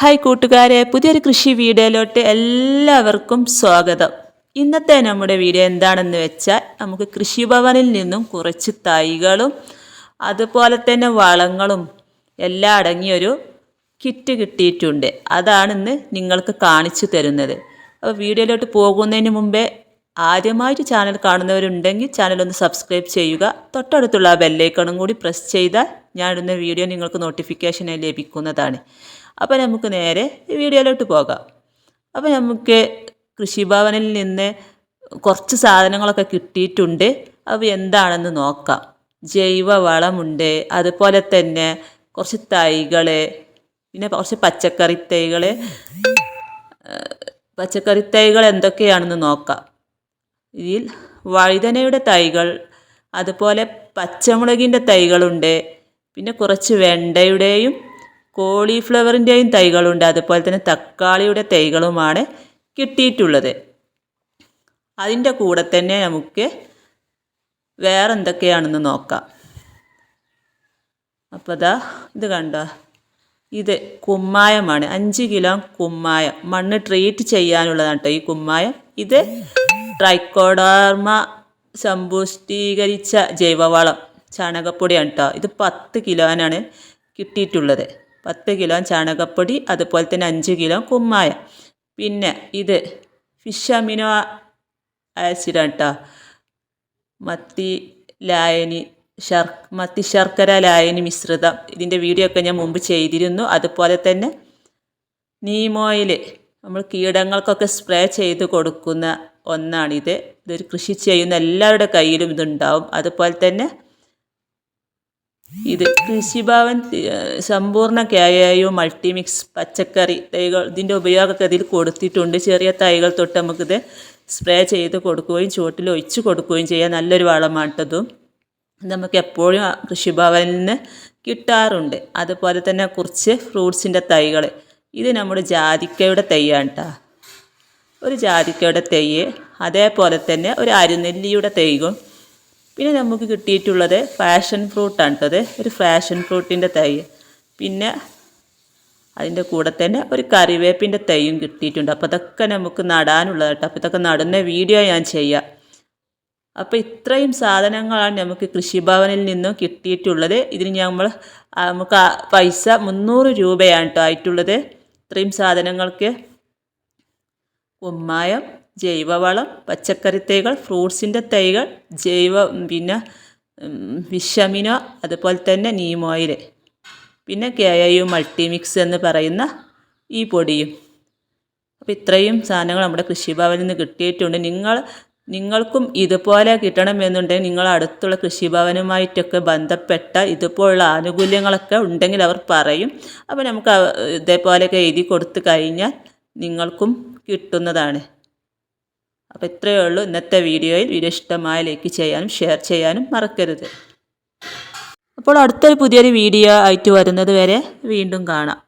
Hi കൂട്ടുകാരെ പുതിയൊരു കൃഷി വീഡിയോയിലോട്ട് എല്ലാവർക്കും സ്വാഗതം. ഇന്നത്തെ നമ്മുടെ വീഡിയോ എന്താണെന്ന് വെച്ചാൽ നമുക്ക് കൃഷിഭവനിൽ നിന്നും കുറച്ച് തൈകളും അതുപോലെ തന്നെ വളങ്ങളും എല്ലാം അടങ്ങിയൊരു കിറ്റ് കിട്ടിയിട്ടുണ്ട്. അതാണ് ഇന്ന് നിങ്ങൾക്ക് കാണിച്ചു തരുന്നത്. അപ്പോൾ വീഡിയോയിലോട്ട് പോകുന്നതിന് മുമ്പേ ആദ്യമായിട്ട് ചാനൽ കാണുന്നവരുണ്ടെങ്കിൽ ചാനൽ ഒന്ന് സബ്സ്ക്രൈബ് ചെയ്യുക. തൊട്ടടുത്തുള്ള ആ ബെല്ലൈക്കണും കൂടി പ്രസ് ചെയ്താൽ ഞാൻ ഇടുന്ന വീഡിയോ നിങ്ങൾക്ക് നോട്ടിഫിക്കേഷനായി ലഭിക്കുന്നതാണ്. അപ്പോൾ നമുക്ക് നേരെ വീഡിയോയിലോട്ട് പോകാം. അപ്പോൾ നമുക്ക് കൃഷിഭവനിൽ നിന്ന് കുറച്ച് സാധനങ്ങളൊക്കെ കിട്ടിയിട്ടുണ്ട്. അവ എന്താണെന്ന് നോക്കാം. ജൈവ വളമുണ്ട്. അതുപോലെ തന്നെ കുറച്ച് തൈകൾ പിന്നെ കുറച്ച് പച്ചക്കറി തൈകൾ പച്ചക്കറി തൈകൾ എന്തൊക്കെയാണെന്ന് നോക്കാം. ഇതിൽ വഴുതനയുടെ തൈകൾ അതുപോലെ പച്ചമുളകിന്റെ തൈകളുണ്ട്. പിന്നെ കുറച്ച് വെണ്ടയുടെയും കോളിഫ്ലവറിന്റെയും തൈകളുണ്ട്. അതുപോലെ തന്നെ തക്കാളിയുടെ തൈകളുമാണ് കിട്ടിയിട്ടുള്ളത്. അതിന്റെ കൂടെ തന്നെ നമുക്ക് വേറെ എന്തൊക്കെയാണെന്ന് നോക്കാം. അപ്പോൾ ദാ ഇത് കണ്ടോ? ഇത് കുമ്മായമാണ്. അഞ്ച് കിലോ കുമ്മായം. മണ്ണ് ട്രീറ്റ് ചെയ്യാനുള്ളതാണ് കേട്ടോ ഈ കുമ്മായം. ഇത് ട്രൈക്കോഡർമ സമ്പുഷ്ടീകരിച്ച ജൈവവളം ചാണകപ്പൊടിയാണ് കേട്ടോ ഇത് പത്ത് കിലോനാണ് കിട്ടിയിട്ടുള്ളത്. പത്ത് കിലോ ചാണകപ്പൊടി അതുപോലെ തന്നെ അഞ്ച് കിലോ കുമ്മായ. പിന്നെ ഇത് ഫിഷ് അമിനോ ആസിഡാണ് കേട്ടോ മത്തി ലായനി ശർ മത്തി ശർക്കര ലായനി മിശ്രിതം. ഇതിന്റെ വീഡിയോ ഒക്കെ ഞാൻ മുമ്പ് ചെയ്തിരുന്നു. അതുപോലെ തന്നെ നീമോയിൽ നമ്മൾ കീടങ്ങൾക്കൊക്കെ സ്പ്രേ ചെയ്ത് കൊടുക്കുന്ന ഒന്നാണിത് ഇതൊരു കൃഷി ചെയ്യുന്ന എല്ലാവരുടെ കയ്യിലും ഇതുണ്ടാവും. അതുപോലെ തന്നെ ഇത് കൃഷിഭവൻ സമ്പൂർണ കായയും മൾട്ടിമിക്സ് പച്ചക്കറി തൈകൾ ഇതിന്റെ ഉപയോഗമൊക്കെ ഇതിൽ കൊടുത്തിട്ടുണ്ട്. ചെറിയ തൈകൾ തൊട്ട് നമുക്കിത് സ്പ്രേ ചെയ്ത് കൊടുക്കുകയും ചുവട്ടിൽ ഒഴിച്ച് കൊടുക്കുകയും ചെയ്യാം. നല്ലൊരു വളമാട്ടതും നമുക്ക് എപ്പോഴും കൃഷിഭവനിൽ നിന്ന് കിട്ടാറുണ്ട്. അതുപോലെ തന്നെ കുറച്ച് ഫ്രൂട്ട്സിന്റെ തൈകൾ. ഇത് നമ്മുടെ ജാതിക്കയുടെ തൈയാണ് കേട്ടോ ഒരു ജാതിക്കയുടെ തൈ അതേപോലെ തന്നെ ഒരു അരുനെല്ലിയുടെ തൈകും പിന്നെ നമുക്ക് കിട്ടിയിട്ടുള്ളത് ഫാഷൻ ഫ്രൂട്ടാണ് കേട്ടത് ഒരു ഫാഷൻ ഫ്രൂട്ടിന്റെ തൈ പിന്നെ അതിന്റെ കൂടെ തന്നെ ഒരു കറിവേപ്പിന്റെ തൈയും കിട്ടിയിട്ടുണ്ട്. അപ്പോൾ അതൊക്കെ നമുക്ക് നടാനുള്ളത് കേട്ടോ. അപ്പോൾ ഇതൊക്കെ നടുന്ന വീഡിയോ ഞാൻ ചെയ്യാം. അപ്പോൾ ഇത്രയും സാധനങ്ങളാണ് നമുക്ക് കൃഷിഭവനിൽ നിന്നും കിട്ടിയിട്ടുള്ളത്. ഇതിന് നമ്മൾ നമുക്ക് പൈസ മുന്നൂറ് രൂപയാണ് കേട്ടോ ആയിട്ടുള്ളത്. ഇത്രയും സാധനങ്ങൾക്ക് കുമ്മായം ജൈവവളം പച്ചക്കറി തൈകൾ ഫ്രൂട്ട്സിന്റെ തൈകൾ ജൈവ പിന്നെ വിഷമിനോ അതുപോലെ തന്നെ നീമോയിൽ പിന്നെ കെ യു മൾട്ടിമിക്സ് എന്ന് പറയുന്ന ഈ പൊടിയും. അപ്പോൾ ഇത്രയും സാധനങ്ങൾ നമ്മുടെ കൃഷിഭവനിൽ നിന്ന് കിട്ടിയിട്ടുണ്ട്. നിങ്ങൾ നിങ്ങൾക്കും ഇതുപോലെ കിട്ടണമെന്നുണ്ടെങ്കിൽ നിങ്ങൾ അടുത്തുള്ള കൃഷിഭവനുമായിട്ടൊക്കെ ബന്ധപ്പെട്ട ഇതുപോലുള്ള ആനുകൂല്യങ്ങളൊക്കെ ഉണ്ടെങ്കിൽ അവർ പറയും. അപ്പോൾ നമുക്ക് ഇതേപോലെയൊക്കെ എഴുതി കൊടുത്തു കഴിഞ്ഞാൽ നിങ്ങൾക്കും കിട്ടുന്നതാണ്. അപ്പോൾ ഇത്രയേ ഉള്ളൂ ഇന്നത്തെ വീഡിയോയിൽ. വീഡിയോ ഇഷ്ടമായ ലൈക്ക് ചെയ്യാനും ഷെയർ ചെയ്യാനും മറക്കരുത്. അപ്പോൾ അടുത്തൊരു പുതിയൊരു വീഡിയോ ആയിട്ട് വരുന്നത് വരെ വീണ്ടും കാണാം.